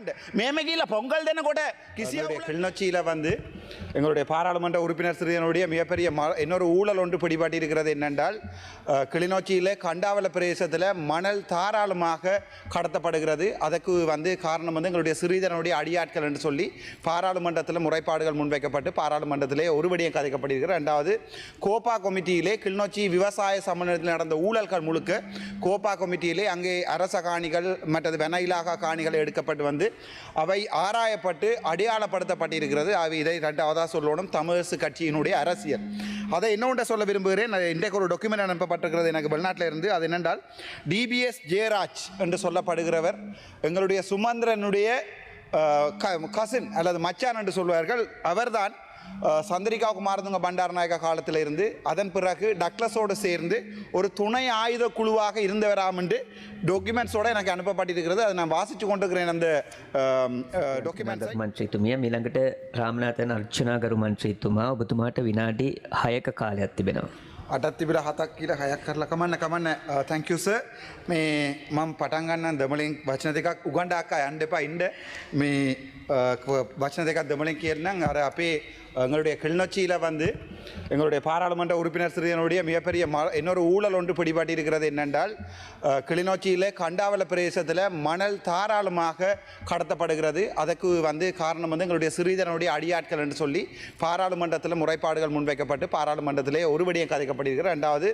කරන්න. මෙහෙම කියලා පොංගල් දෙනකොට කිසිවකුට පිල්නොච්චීල බන්දේ எங்களுடைய பாராளுமன்ற உறுப்பினர் சிறியனுடைய மிகப்பெரிய ம இன்னொரு ஊழல் ஒன்று பிடிபாட்டி இருக்கிறது என்னென்றால் கிளிநொச்சியில் கண்டாவல பிரதேசத்தில் மணல் தாராளமாக கடத்தப்படுகிறது. அதற்கு வந்து காரணம் வந்து எங்களுடைய சிறிதனுடைய அடியாட்கள் என்று சொல்லி பாராளுமன்றத்தில் முறைப்பாடுகள் முன்வைக்கப்பட்டு பாராளுமன்றத்திலே ஒருபடியும் கதைக்கப்படுகிறது. ரெண்டாவது கோப்பா கமிட்டியிலே கிளிநொச்சி விவசாய சம்மேளனத்தில் நடந்த ஊழல்கள் முழுக்க கோப்பா கமிட்டியிலே அங்கே அரச காணிகள் மற்றது வெனையிலாக காணிகள் எடுக்கப்பட்டு வந்து அவை ஆராயப்பட்டு அடையாளப்படுத்தப்பட்டிருக்கிறது. அவை இதை ரெண்டாவதாக சொல்லணும் தமிழரசு கட்சியினுடைய அரசியல். அதை இன்னொன்று சொல்ல விரும்புகிறேன். இன்றைக்கு ஒரு டாக்குமெண்ட் அனுப்பப்பட்டிருக்கிறது எனக்கு வெளிநாட்டில் இருந்து அது என்னென்றால் டிபிஎஸ் ஜெயராஜ் என்று சொல்லப்படுகிறவர் எங்களுடைய சுமந்திரனுடைய கசின் அல்லது மச்சான் என்று சொல்வார்கள் அவர்தான் அஹ், சந்திரிகா குமாரதுங்க பண்டாரநாயக காலத்தில் இருந்து அதன் பிறகு டக்ளஸோடு சேர்ந்து ஒரு துணை ஆயுத குழுவாக இருந்தவராம் என்று டாக்குமெண்ட்ஸோட எனக்கு அனுப்பப்பட்டிருக்கிறது அதை நான் வாசித்து கொண்டிருக்கிறேன் அந்த டாக்குமெண்ட்ஸ் මන්ත්‍රීතුමිය මිළඟට රාමනාතයන් අර්චනාගරු මන්ත්‍රීතුමා ඔබතුමාට විනාඩි හයක කාලයක් තිබෙනවා. අටත් තිබිට හතක් කියලා හයක් කරලා කමන්න කමන්න. තැංකස මේ මම පටන්ගන්න දෙමලින් වචන දෙකක්. උගන්ඩාක්කා යන්න එපා ඉන්ඩ මේ අ, ක- වචන දෙකක් දෙමලින් කියන්නම්. අර අපේ எங்களுடைய கிளிநொச்சியில் வந்து எங்களுடைய பாராளுமன்ற உறுப்பினர் சிறியனுடைய மிகப்பெரிய ம இன்னொரு ஊழல் ஒன்று பிடிபாட்டி இருக்கிறது என்னென்றால் கிளிநொச்சியில் கண்டாவள பிரதேசத்தில் மணல் தாராளமாக கடத்தப்படுகிறது. அதற்கு வந்து காரணம் வந்து எங்களுடைய சிறிதனுடைய அடியாட்கள் என்று சொல்லி பாராளுமன்றத்தில் முறைப்பாடுகள் முன்வைக்கப்பட்டு பாராளுமன்றத்திலே ஒருபடியும் கதைக்கப்படுகிறது ரெண்டாவது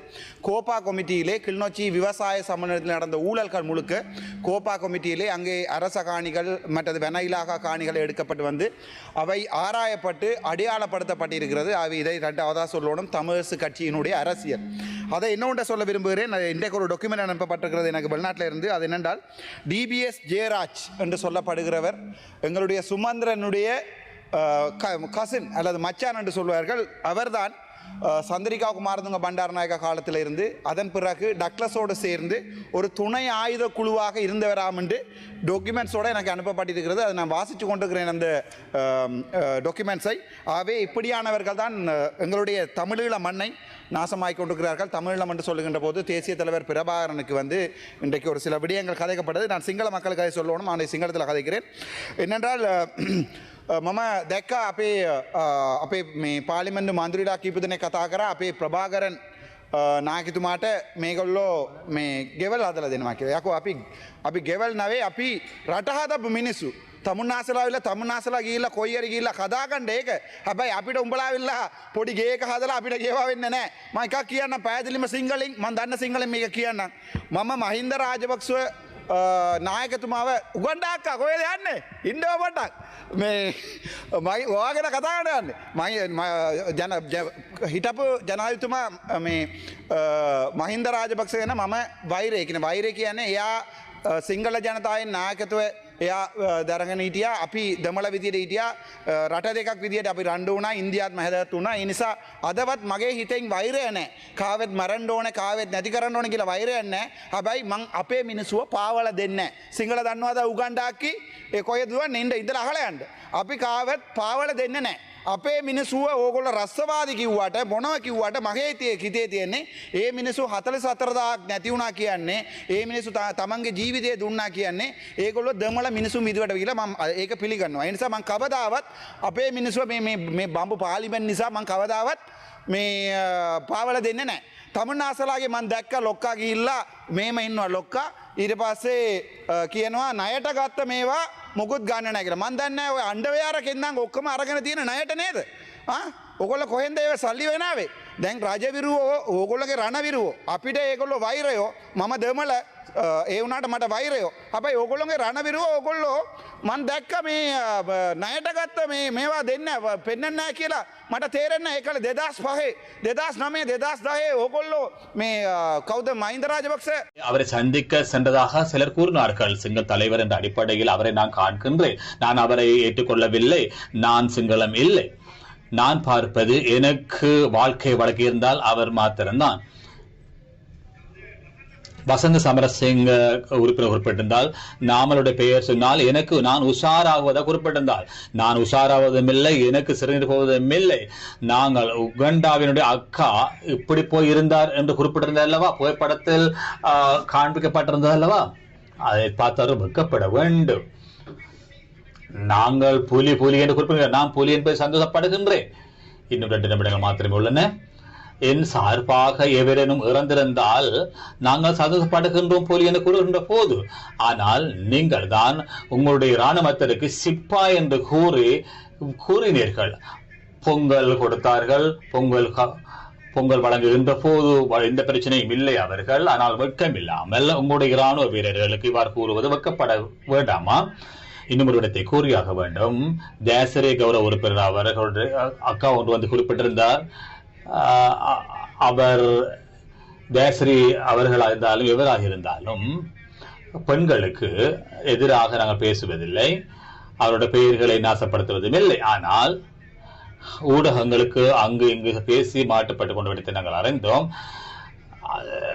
கோப்பா கமிட்டியிலே கிளிநொச்சி விவசாய சம்மேளனத்தில் நடந்த ஊழல்கள் முழுக்க கோப்பா கமிட்டியிலே அங்கே அரச காணிகள் மற்றது வென இலாகா காணிகள் எடுக்கப்பட்டு வந்து அவை ஆராயப்பட்டு அடி அடையாளப்படுத்தப்பட்டிருக்கிறது. அவை இதை ரெண்டாவதாக சொல்லணும் தமிழரசு கட்சியினுடைய அரசியல். அதை இன்னொன்று சொல்ல விரும்புகிறேன். இன்றைக்கு ஒரு டாக்குமெண்ட் அனுப்பப்பட்டிருக்கிறது எனக்கு வெளிநாட்டில் இருந்து அது என்னென்றால் டிபிஎஸ் ஜெயராஜ் என்று சொல்லப்படுகிறவர் எங்களுடைய சுமந்திரனுடைய கசின் அல்லது மச்சான் என்று சொல்வார்கள். அவர்தான் சந்திரிகா குமாரதுங்க பண்டாரநாயக காலத்தில் இருந்து அதன் பிறகு டக்ளஸோடு சேர்ந்து ஒரு துணை ஆயுத குழுவாக இருந்தவராம் என்று டாக்குமெண்ட்ஸோடு எனக்கு அனுப்பப்பட்டிருக்கிறது. அதை நான் வாசித்து கொண்டிருக்கிறேன் அந்த டாக்குமெண்ட்ஸை ஆகவே இப்படியானவர்கள் தான் எங்களுடைய தமிழீழ மண்ணை நாசமாகி கொண்டிருக்கிறார்கள். தமிழீழம் என்று சொல்லுகின்ற போது தேசிய தலைவர் பிரபாகரனுக்கு வந்து இன்றைக்கு ஒரு சில விடயங்கள் கதைக்கப்பட்டது. நான் சிங்கள மக்களுக்கு கதை சொல்லணும் நான் சிங்களத்தில் கதைக்கிறேன். என்னென்றால் මම දැක්ක අපේ අ, අපේ මේ පාලිමෙන්ඩ මන්දුරඩා කීපදනෙ කතා කර. අපේ ප්‍රභාගරන් අ, නායකතුමාට මේගොල්ලෝ මේ ගෙවල් අදල දෙනවා කිය යකෝ අපි අපි ගෙවල් නවේ අපි රටහතපු මිනිස්සු. තමුන්නාසලාවිල්ල තමුන්නාසලා ගීල්ල කොයිරි ගිල්ල කදාගණ්ඩ ඒක හැබැයි අපිට උඹලාවිල්ලා පොඩි ගේක හදලා අපිට ගේවා වෙන්න නෑ මයික කියන්න පැදිලිම සිංහලින් මන් දන්න සිංහල මේක කියන්න මම මහින්ද රාජපක්ෂුව නායකතුමාව උගන්ඩාක්කා කොයද යන්න ඉන්ඩව පටක් මේ මයි වාගෙන කතාගට යන්න මයි ම- ජන ජ- හිටපු ජනායුතුමා මේ අ, මහින්ද රාජපක්ෂ ගැන මම වෛරයකන වෛරය කියන්නේ එයා අ, සිංහල ජනතායෙන් නායකතුව එයා අ, දරගෙන හිටිය අපි දමල විදියට හිටිය අ, රට දෙකක් විදිට අපි රණ්ඩ වුණා ඉන්දියාත් මැදත් වුණා. ඒ නිසා අදවත් මගේ හිතෙන් වෛරය නෑ කාවත් මරන්ඩ ඕන කාවත් නැති කරන්න ඕන කියලා වෛරයන්න හැබැයි මං අපේ මිනිසුව පාවල දෙන්න සිංහල දන්නවාද උගන්ඩාක්කි? ඒ කොය දුව නින්ට ඉදර අහලයන්ට අපි කාවත් පාවල දෙන්න නෑ අපේ මිනිසුව ඕගොල්ල රස්සවාදි කිව්වට මොනව කිව්වට මගේ තිය හිතේ තියෙන්නේ ඒ මිනිසු හතල සතරදාක් නැතිවුණා කියන්නේ ඒ මිනිසු ත- තමන්ගේ ජීවිතය දුන්නා කියන්නේ ඒගොල්ල දමල මිනිසු මිදුවට කියලා මම ඒක පිළිගන්නවා. එනිසා මං කවදාවත් අපේ මිනිසුව මේ- මේ මේ බම්බු පාලිමෙන් නිසා මං කවදාවත් මේ අ, පාවල දෙන්න නෑ තමන් ආසලාගේ මන් දැක්ක ලොක්කා ගිහිල්ලා මේම ඉන්නවා ලොක්කා. ඊට පස්සේ අ, කියනවා ණයට ගත්ත මේවා මොකුත් ගන්න නැහැ කියලා. මන් දන්නේ ඔය අණ්ඩවයාර කෙන්නම් ඔක්කොම අරගෙන තියෙන ණයට නේද? ආ ඔගොල්ලෝ කොහෙන්ද ඒව සල්ලි වෙනාවේ? දැන් රජවිරුවෝ ඕගොල්ලෝගේ රණවිරුවෝ අපිට ඒගොල්ලෝ වෛරයෝ මම දෙමළ අ, ඒ වුණාට මට වෛරයෝ. හැබැයි ඕගොල්ලෝගේ රණවිරුවෝ ඕගොල්ලෝ මන් දැක්ක මේ අ, බ- ණයට ගත්ත මේ මේවා දෙන්න පෙන්වන්නේ නැහැ කියලා මට තේරෙන්නේ නැහැ. ඒකල 2005 2009 2010 ඕගොල්ලෝ මේ අ, කවුද මහින්ද රාජපක්ෂ அவரை சந்திக்க சென்றதாக சிலர் கூறினார்கள் சிங்கள் தலைவர் என்ற அடிப்படையில் அவரை நான் காண்கின்றேன் நான் அவரை ஏற்றுக்கொள்ளவில்லை நான் சிங்களம் இல்லை நான் பார்ப்பது எனக்கு வாழ்க்கை வழக்கு இருந்தால் அவர் மாத்திரம்தான் வசந்த சமரசிங்க உறுப்பினர் குறிப்பிட்டிருந்தால் நாமளுடைய பெயர் சொன்னால் எனக்கு நான் உஷாராகுவதாக குறிப்பிட்டிருந்தால். நான் உஷாராவதும் இல்லை எனக்கு சிறந்து போவதும் இல்லை. நாங்கள் உகண்டாவினுடைய அக்கா இப்படி போய் இருந்தார் என்று குறிப்பிட்டிருந்தது அல்லவா? புகைப்படத்தில் ஆஹ், காண்பிக்கப்பட்டிருந்தது அல்லவா? அதை பார்த்தவர் வெக்கப்பட வேண்டும். நாங்கள் புலி புலி என்று குறிப்பிடுகிறேன் நான் புலி என்பதை சந்தோஷப்படுகின்றேன். இன்னும் ரெண்டு நிமிடங்கள் மாத்திரமே உள்ளன. என் சார்பாக எவரேனும் இறந்திருந்தால் நாங்கள் சந்தோஷப்படுகின்றோம் புலி என்று கூறுகின்ற போது ஆனால் நீங்கள் தான் உங்களுடைய இராணுவத்திற்கு சிப்பா என்று கூறி கூறினீர்கள். பொங்கல் கொடுத்தார்கள் பொங்கல் பொங்கல் வழங்குகின்ற போது எந்த பிரச்சனையும் இல்லை அவர்கள். ஆனால் வெட்கம் இல்லாமல் உங்களுடைய இராணுவ வீரர்களுக்கு இவ்வாறு கூறுவது வெட்கப்பட வேண்டாமா? இன்னும் ஒரு இடத்தை கூறியாக வேண்டும். தேசரே கௌரவ உறுப்பினர் அவர்களுடைய அக்கா ஒன்று வந்து குறிப்பிட்டிருந்தார். அவர் தேசரி அவர்களாக இருந்தாலும் எவராக இருந்தாலும் பெண்களுக்கு எதிராக நாங்கள் பேசுவதில்லை. அவரோட பெயர்களை நாசப்படுத்துவதும் இல்லை. ஆனால் ஊடகங்களுக்கு அங்கு இங்கு பேசி மாட்டுப்பட்டு கொண்டு விடுத்து நாங்கள் அறிந்தோம்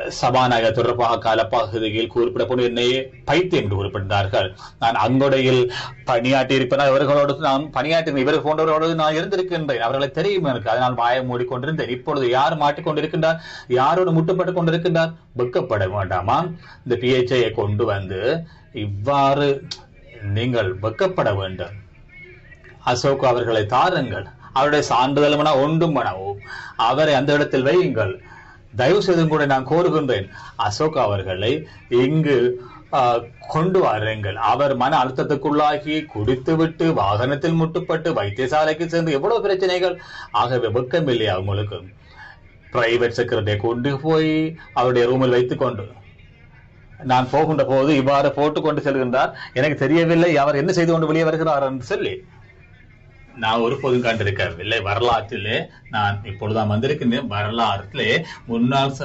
சபாநாயகர் தொடர்பாக காலப்பகுதியில் குறிப்பிடப்படும் என்னை பைத்தியம் என்று குறிப்பிட்டார்கள். நான் அங்கொடையில் பணியாற்றி இருப்பதால் இவர்களோடு நான் பணியாற்றி இவர்கள் போன்றவர்களோடு நான் இருந்திருக்கின்றேன். அவர்களை தெரியும் எனக்கு. அதனால் வாயை மூடிக்கொண்டிருந்தேன். இப்பொழுது யார் மாட்டிக்கொண்டிருக்கின்றார் யாரோடு முட்டுப்பட்டு கொண்டிருக்கின்றார்? வெக்கப்பட வேண்டாமா? இந்த பிஹெச்ஐயை கொண்டு வந்து இவ்வாறு நீங்கள் வெக்கப்பட வேண்டும். அசோக் அவர்களை தாருங்கள். அவருடைய சான்றிதழ் மன ஒன்றும் மனவும் அவரை அந்த இடத்தில் வையுங்கள். தயவு செய்தும் கூட நான் கோருகின்றேன். அசோக் அவர்களை இங்கு கொண்டு வாருங்கள். அவர் மன அழுத்தத்துக்குள்ளாகி குடித்துவிட்டு வாகனத்தில் முட்டுப்பட்டு வைத்தியசாலைக்கு சென்று எவ்வளவு பிரச்சனைகள்? ஆகவே வெக்கம் இல்லையா அவங்களுக்கு. பிரைவேட் செக்ரட்டரியை கொண்டு போய் அவருடைய ரூமில் வைத்துக் கொண்டு நான் போகின்ற போது இவ்வாறு போட்டுக் கொண்டு செல்கின்றார். எனக்கு தெரியவில்லை அவர் என்ன செய்து கொண்டு வெளியே வருகிறார் என்று சொல்லி. நான் ஒருபோதும் கண்டிருக்கவில்லை வரலாற்றிலே நான் இப்பொழுதாம் வந்திருக்கின்றேன். வரலாற்றிலே முன்னாள்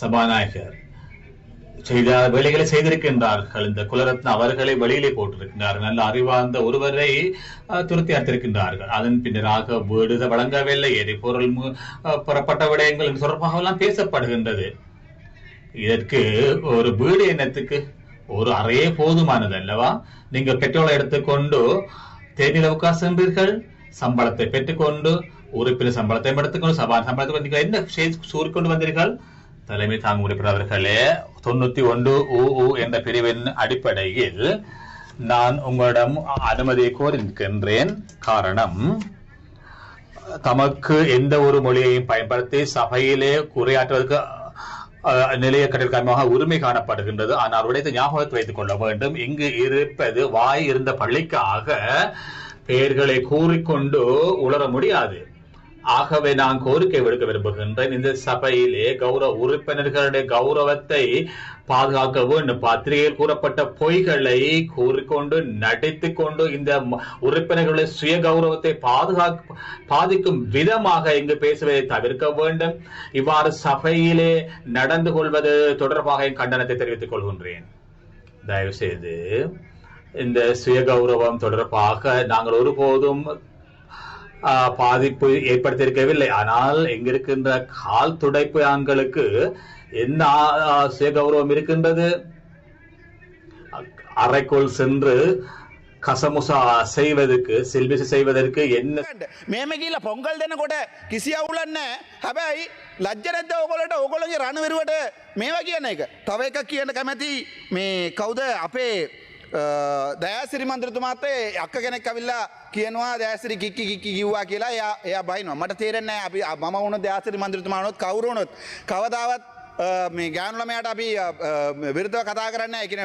சபாநாயகர் செய்த வேலைகளை செய்திருக்கின்றார்கள். இந்த குலரத்ன அவர்களை வெளியிலே போட்டிருக்கின்றார்கள் நல்ல அறிவார்ந்த ஒருவரை துருத்தி துரத்தி அடித்திருக்கின்றார்கள். அதன் பின்னராக வீடு வழங்கவில்லை. எரிபொருள் புறப்பட்ட விடயங்கள் தொடர்பாக எல்லாம் பேசப்படுகின்றது. இதற்கு ஒரு வீடு என்னத்துக்கு? ஒரு அறையே போதுமானது அல்லவா நீங்கள் பெட்ரோலை எடுத்துக்கொண்டு தேனிலவுக்கா சென்றீர்கள் சம்பளத்தை பெற்றுக்கொண்டு உறுப்பினர் சம்பளத்தை எடுத்துக்கொண்டு சபா சம்பளத்தை நீங்கள் என்ன செய்து சூறிக்கொண்டு வந்தீர்கள்? தலைமை தாங்கும் உறுப்பினர்களே தொண்ணூத்தி ஒன்று ஊ ஊ என்ற பிரிவின் அடிப்படையில் நான் உங்களிடம் அனுமதியை கோரிக்கின்றேன். காரணம் தமக்கு எந்த ஒரு மொழியையும் பயன்படுத்தி சபையிலே உரையாற்றுவதற்கு நிலைய கடல் காரணமாக உரிமை காணப்படுகின்றது. ஆனால் உடைத்து ஞாபகத்தை வைத்துக் கொள்ள வேண்டும். இங்கு இருப்பது வாய் இருந்த பள்ளிக்காக பெயர்களை கூறிக்கொண்டு உளர முடியாது. ஆகவே நான் கோரிக்கை விடுக்க விரும்புகின்றேன். இந்த சபையிலே கௌரவ உறுப்பினர்களுடைய கௌரவத்தை பாதுகாக்க வேண்டும் பத்திரிகையில் கூறப்பட்ட பொய்களை கூறிக்கொண்டு நடித்துக் கொண்டு இந்த உறுப்பினர்களுடைய சுய கௌரவத்தை பாதுகாக்க பாதிக்கும் விதமாக இங்கு பேசுவதை தவிர்க்க வேண்டும். இவ்வாறு சபையிலே நடந்து கொள்வது தொடர்பாக என் கண்டனத்தை தெரிவித்துக் கொள்கின்றேன். தயவு செய்து இந்த சுய கௌரவம் தொடர்பாக நாங்கள் ஒருபோதும் பாதிப்பு ஏற்படுத்தியிருக்கவில்லை ஆனால் இங்கிருக்கின்ற கால் துடைப்பு ஆண்களுக்கு என்ன ஆஹ், சுய கௌரவம் இருக்கின்றது அறைக்குள் சென்று கசமுசா செய்வதற்கு சில்பிசி செய்வதற்கு என்ன මේම කියල පොංගල් දෙනකොට කිසි අවුලන්න හැබැයි ලජ්ජනැත්ත ඔකොලට ඔකොළගේ රණවිරුවට මේවා කියන එක තව එක කියන කැමැති මේ කවුද අපේ දෑසිරි මන්ත්‍රතුමාතේ අක්ක කෙනෙක් කවිල්ලා කියනවා දෑසිරි කික්කි කික්කි කිව්වා කියලා එයා එයා බයිනවා. මට තේරෙන්නේ අපි මම වුණ දෑසිරි මන්ත්‍රතුමානොත් කවරුණොත් කවදාවත් අ, මේ ගෑනුලමයට අපි විරදව කතා කරන්න එකන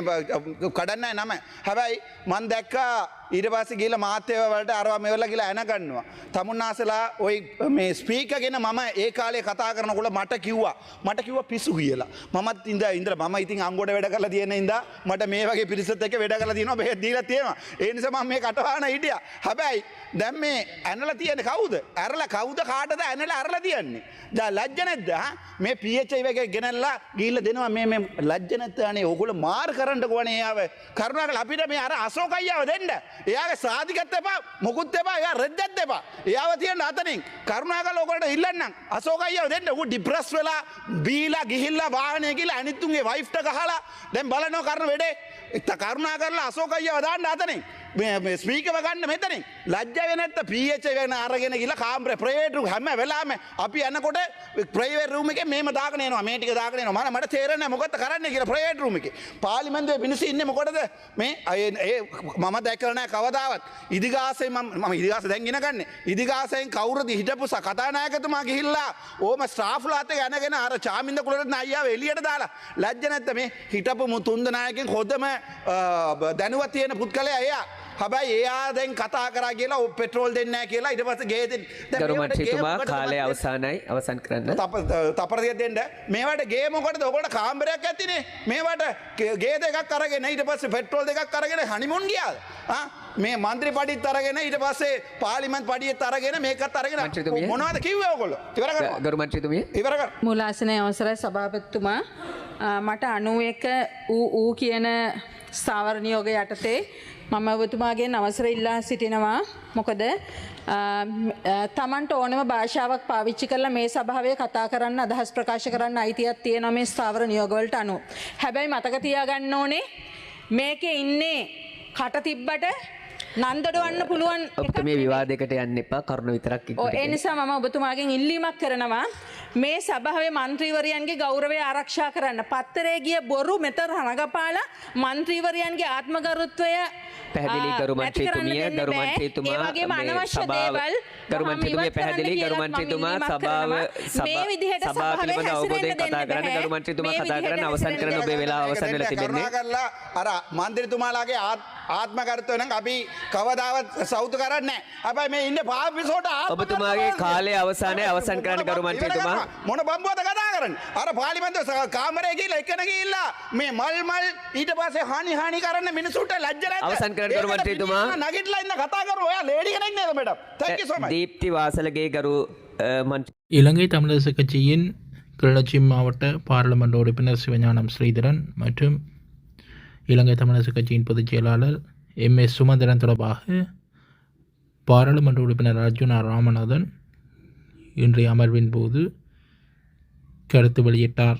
කඩන්න නම. හැබැයි මන් දැක්කා ඊට පස්සේ ගිහලා මාත්‍යව වලට අරවා මෙවලා ගිහලා ඇන ගන්නවා. තමුන්නාසලා ওই මේ ස්පීකර් ගෙන මම ඒ කාලේ කතා කරනකොට මට කිව්වා මට කිව්වා පිසු කියලා. මමත් ඉඳ ඉඳලා මම ඉතින් අංගොඩ වැඩ කරලා තියෙන ඉඳා මට මේ වගේ පිරිසත් එක්ක වැඩ කරලා තියෙනවා බෙහෙත් දීලා තියෙනවා. ඒ නිසා මම මේ කටවහන හිටියා. හැබැයි දැන් මේ ඇනලා තියෙන්නේ කවුද? ඇරලා කවුද කාටද ඇනලා අරලා තියන්නේ? දැන් ලැජ්ජ නැද්ද? මේ PHI වගේ ගෙනල්ලා ගිහලා දෙනවා මේ මේ ලැජ්ජ නැත්ද අනේ ඕගොල්ලෝ මාර් කරන්න කොහොනේ ආව. කරුණාකර අපිට මේ අර අශෝක අයියාව දෙන්න. එයාගේ සාධිකත් එපා මොකුත් එපා එයා රෙද්දත් එපා. එයාව තියෙන අතනින් කරුණාකල ඔකට ඉල්ලන්නම්. අසෝකයියාව දෙන්න. ඌ ඩිප්‍රස් වෙලා බීලා ගිහිල්ලා වාහනය කියලා අනිත්තුන්ගේ වයිෆ්ට ගහලා දැන් බලනෝ කරන වැඩේ. එත කරුණා කරලා අසෝකයියාව දාන්න අතනින්. ස්පීකව ගන්න මෙතනින්. ලජ්ජ වෙනට පීච වෙන අරගෙන කියලා කාම්්‍ර ප්‍රේටු හැම වෙලාම අපි යන්නකොට ප්‍රේවරුමක මේම දාගනයනවා මේටික දාගන ම මට තේරන මොකත කරන්න කියල ප්‍රේටරුමක පාලිමන්දව පිණිසි ඉන්න මොකොටද? මේ අය ඒ මම දැකරන කවදාවත්. ඉදිගාසේ ම ඉදිගාස දැන්ගෙන ගන්න ඉදිගාසයෙන් කවුරද හිටපු ස කතානායකතුමා ගිහිල්ලා ඕම ස්ට්‍රාෆ්ලාත යනගෙන අර චාමින්ද කුලට අයියාව එලියට දාලා ලජ්ජ නැත්ත මේ හිටපු මු තුන්දනායකින් හොදම දැනුවත් තියෙන පුත් කළේ අයා හැබැයි එයා දැන් කතා කර කියලා ඔ පෙට්‍රෝල් දෙන්න කියලා ඉට පස ගේදෙන් ගරු මන්ත්‍රීතුමා කාලය අවසානයි. අවසන් කරන්න. තපරදිය දෙන්න. මේවට ගේමකොට ඔකොට කාම්බරයක් ඇතිනේ. මේවට ගේ දෙකක් කරගෙන ඊට පස්සේ පෙට්‍රෝල් දෙකක් කරගෙන හනිමුන් ගියාද ආ? මේ මන්ත්‍රි පඩිත් අරගෙන ඊට පස්සේ පාලිමන්ත් පඩියත් අරගෙන මේකත් අරගෙන? මොනවද කිව්වේ ඔයගොල්ලෝ ඉවර මුලාසනය අවසරයි සභාපත්තුමා. මට අනුව එක ඌ ඌ කියන ස්ථාවරණයෝග යටතේ මම ඔබතුමාගේ අවසර ඉල්ලා සිටිනවා මොකද තමන්ට ඕනම භාෂාවක් පාවිච්චි කරලා මේ සභාවේ කතා කරන්න අදහස් ප්‍රකාශ කරන්න අයිතියක් තියෙන මේ ස්ථාවර නියෝගවලට අනු. හැබැයි මතක තියාගන්න ඕනේ මේකේ ඉන්නේ කට තිබ්බට නන්දඩවන්න පුළුවන් ඔබට මේ විවාදයකට යන්න එපා කරුණු විතරක් ඒ. නිසා මම ඔබතුමාගෙන් ඉල්ලීමක් කරනවා මේ සභාවේ මන්ත්‍රීවරයන්ගේ ගෞරවය ආරක්ෂා කරන්න පත්තරේ ගිය බොරු මෙතර හනගපාලා මන්ත්‍රීවරයන්ගේ ආත්මගරුත්වය පැහැදිලි ගරු මන්ත්‍රීතුමිය ගරු. මන්ත්‍රීතුමා ඒ වගේම අනවශ්‍ය දේවල් ගරු මන්ත්‍රීතුමිය පැහැදිලි ගරු මන්ත්‍රීතුමා සභාව මේ විදිහට සභාව පිළිබඳ අවබෝධයෙන් කතා කරන්න. ගරු මන්ත්‍රීතුමා කතා කරන්න අවසන් හැසිරෙන්න ඔබේ වෙලාව අවසන් වෙලා තිබෙන්නේ අර මන්ත්‍රතුමාලාගේ ආත්මකරත්වය නම් අපි කවදාවත් සෞතු කරන්න අපයි මේ ඉන්න පාපිසෝට ඔබතුමාගේ කාලය අවසානයේ අවසන් කරන්න ගරු මන්ත්‍රීතුමා. මොන බම්බෝද කතා කරන්න අර පාලිමන්ත කාමරය කියලා එකන ගිල්ලා මේ මල් මල් ඊට පස්සේ හනි හනි කරන්න මිනිසුට ලජ්ජ නැද්ද? අවසන් කරන්න ගරු ඒකට මන්ත්‍රීතුමා. පිටින්ම නගිටලා ඉන්න කතා කරනවා ඔයා ලේඩි කෙනෙක් නේද මේඩම් thank you so much Deepthi වාසලගේ ගරු අ, මන්ත්‍රී இலங்கை தமிழரசு கட்சியின் கிளர்ச்சி மாவட்ட பாராளுமன்ற உறுப்பினர் சிவஞானம் ஸ்ரீதரன் மற்றும் இலங்கை தமிழரசு கட்சியின் பொதுச் செயலாளர் எம் எஸ் சுமந்திரன் தொடர்பாக பாராளுமன்ற உறுப்பினர் அர்ஜுனா ராமநாதன் இன்றைய அமர்வின் போது கருத்து வெளியிட்டார்.